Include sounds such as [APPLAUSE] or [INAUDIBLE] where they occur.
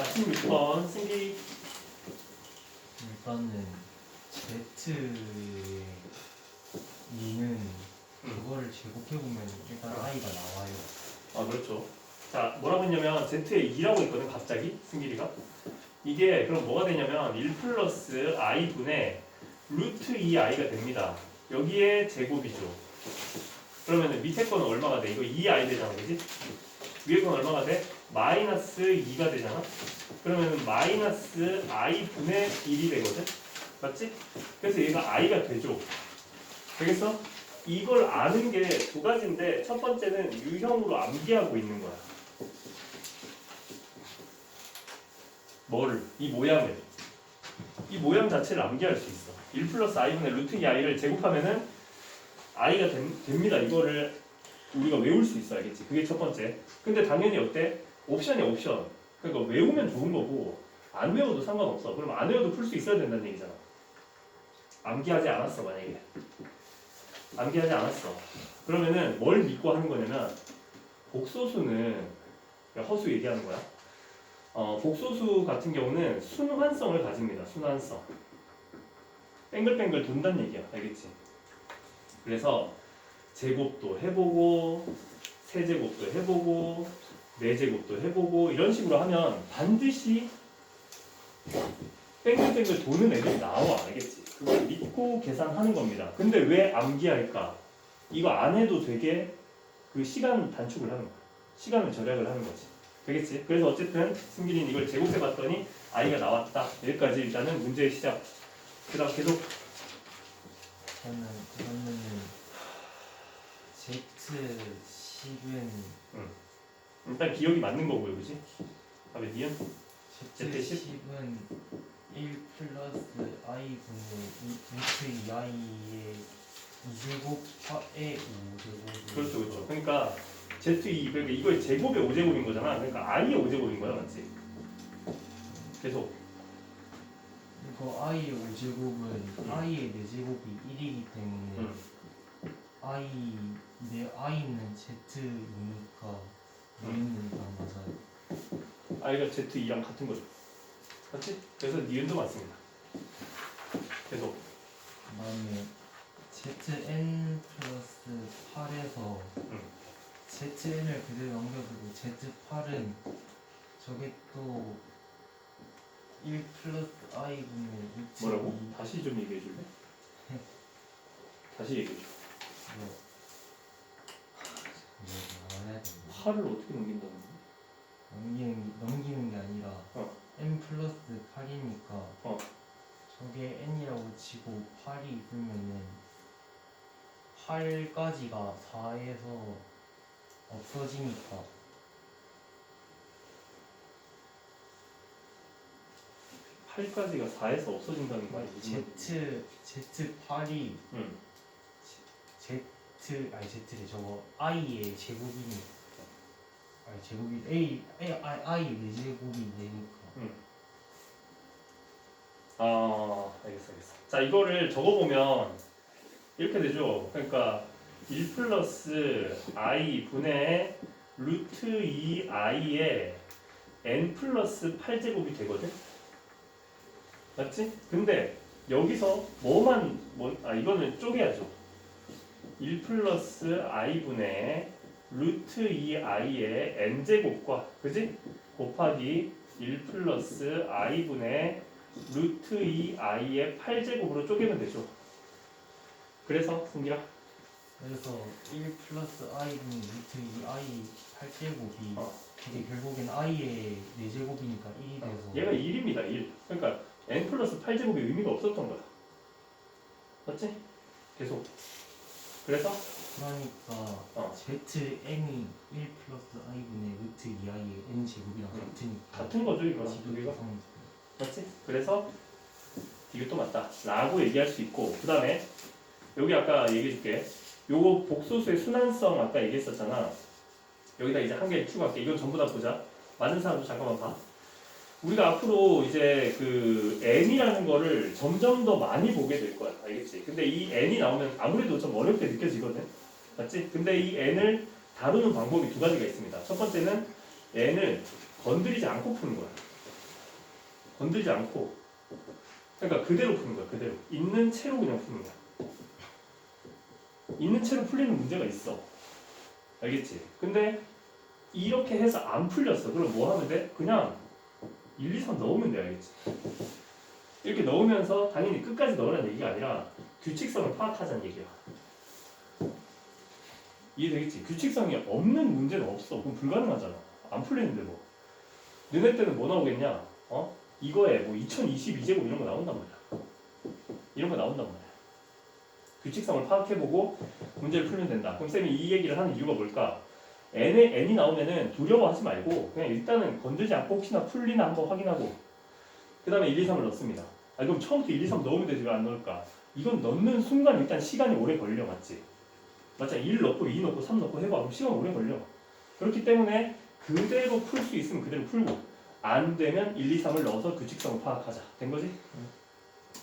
자, 16번 승기 일단은 Z의 2는 그거를 제곱해보면 일단 i가 나와요. 아 그렇죠. 자 뭐라고 했냐면 z에 2라고 했거든 갑자기 승길이가 이게 그럼 뭐가 되냐면 1 플러스 i 분의 루트 2i가 됩니다. 여기에 제곱이죠. 그러면 밑에 거는 얼마가 돼? 이거 2i 되잖아, 그지? 위에 건 얼마가 돼? 마이너스 2가 되잖아. 그러면 마이너스 i 분의 1이 되거든, 맞지? 그래서 얘가 i가 되죠. 되겠어? 이걸 아는 게 두 가지인데 첫 번째는 유형으로 암기하고 있는 거야. 뭐를? 이 모양을. 이 모양 자체를 암기할 수 있어. 1 플러스 i분의 루트 2i를 제곱하면은 i가 됨- 됩니다. 이거를 우리가 외울 수 있어, 알겠지? 그게 첫 번째. 근데 당연히 어때? 옵션이 옵션. 그러니까 외우면 좋은 거고 안 외워도 상관없어. 그럼 안 외워도 풀 수 있어야 된다는 얘기잖아. 암기하지 않았어, 만약에. 암기하지 않았어. 그러면은 뭘 믿고 하는 거냐면 복소수는 그러니까 허수 얘기하는 거야. 어, 복소수 같은 경우는 순환성을 가집니다. 순환성. 뱅글뱅글 돈다는 얘기야. 알겠지? 그래서 제곱도 해보고 세제곱도 해보고 네제곱도 해보고 이런 식으로 하면 반드시 뱅글뱅글 도는 애들이 나와. 알겠지? 그걸 믿고 계산하는 겁니다. 근데 왜 암기할까? 이거 안 해도 되게 그 시간 단축을 하는 거야. 시간을 절약을 하는 거지. 되겠지? 그래서 어쨌든 승길이는 이걸 제곱해 봤더니 i가 나왔다. 여기까지 일단은 문제의 시작. 그 다음 계속 저는 그러면은 Z 10은 일단 기억이 맞는 거고요, 그지? 아, 왜 니은? 10? 10은 1 플러스 i 분의 루트 2i의 2제곱의 5제곱. 그렇죠, 그렇죠. 그러니까 z2 그러니까 이거의 제곱의 5제곱인 거잖아. 그러니까 i의 5제곱인 거야, 맞지? 계속 이거 i의 5제곱은 i의 4제곱이 1이기 때문에 음. i 내 i는 z이니까 일단 맞아요. i가 z2랑 같은 거죠. 맞지? 그래서 니은도 맞습니다. 계속 그다음에 zn 플러스 8에서 음. zn을 그대로 넘겨두고 z8은 저게 또 1 플러스 i 분의 루트 뭐라고? 2 다시 좀 얘기해 줄래? [LAUGHS] 다시 얘기해 줘. 8을 어떻게 넘긴다는 거야? 넘기는, 게- 넘기는 게 아니라 어. n 플러스 8이니까 어. 저게 n이라고 치고 8이 있으면은 8까지가 4에서 없어지니까 8까지가 4에서 없어진다는 거 아니지? z z 8이 응. z 아니 z래 저거 i의 제곱이니 아니 제곱이 a a i i 네 제곱이 되니까 아, 알겠어, 알겠어. 자, 이거를 적어보면 이렇게 되죠. 그러니까 1 플러스 i 분의 루트 2i의 n 플러스 8제곱이 되거든? 맞지? 근데 여기서 뭐만, 뭐, 아, 이거는 쪼개야죠. 1 플러스 i 분의 루트 2i의 n제곱과, 그지? 곱하기 1 플러스 i 분의 루트 2i의 8제곱으로 쪼개면 되죠. 그래서 승기야 그래서 1 플러스 i 분의 루트 2i 8제곱이 어. 이게 결국엔 i의 4제곱이니까 1이 돼서 얘가 1입니다. 1. 그러니까 n 플러스 8제곱이 의미가 없었던 거야. 맞지? 계속. 그래서 그러니까 어. zn이 1 플러스 i 분의 루트 2i의 n 제곱이랑 음. 같으니까 같은 거죠 이거랑 지금 개가. 구성 맞지? 그래서 이게 또 맞다. 라고 얘기할 수 있고 그 다음에 여기 아까 얘기해 줄게. 요거 복소수의 순환성 아까 얘기했었잖아. 여기다 이제 한 개 추가할게. 이건 전부 다 보자. 많은 사람도 잠깐만 봐. 우리가 앞으로 이제 그 n이라는 거를 점점 더 많이 보게 될 거야. 알겠지? 근데 이 n이 나오면 아무래도 좀 어렵게 느껴지거든. 맞지? 근데 이 n을 다루는 방법이 두 가지가 있습니다. 첫 번째는 n을 건드리지 않고 푸는 거야. 건들지 않고 그러니까 그대로 푸는 거야 그대로 있는 채로 그냥 푸는 거야 있는 채로 풀리는 문제가 있어 알겠지? 근데 이렇게 해서 안 풀렸어 그럼 뭐 하면 돼? 그냥 1, 2, 3 넣으면 돼 알겠지? 이렇게 넣으면서 당연히 끝까지 넣으라는 얘기가 아니라 규칙성을 파악하자는 얘기야 이해되겠지? 규칙성이 없는 문제는 없어 그럼 불가능하잖아 안 풀리는데 뭐 너네 때는 뭐 나오겠냐? 어? 이거에 뭐 2022제곱 이런 거 나온단 말이야. 이런 거 나온단 말이야. 규칙성을 파악해보고 문제를 풀면 된다. 그럼 쌤이 이 얘기를 하는 이유가 뭘까? N에 n이 나오면은 두려워하지 말고 그냥 일단은 건들지 않고 혹시나 풀리나 한번 확인하고 그 다음에 1, 2, 3을 넣습니다. 아 그럼 처음부터 1, 2, 3 넣으면 되지 왜 안 넣을까? 이건 넣는 순간 일단 시간이 오래 걸려 맞지? 맞잖아 1 넣고 2 넣고 3 넣고 해봐 그럼 시간 오래 걸려. 그렇기 때문에 그대로 풀 수 있으면 그대로 풀고 안 되면 1, 2, 3을 넣어서 규칙성을 파악하자. 된 거지?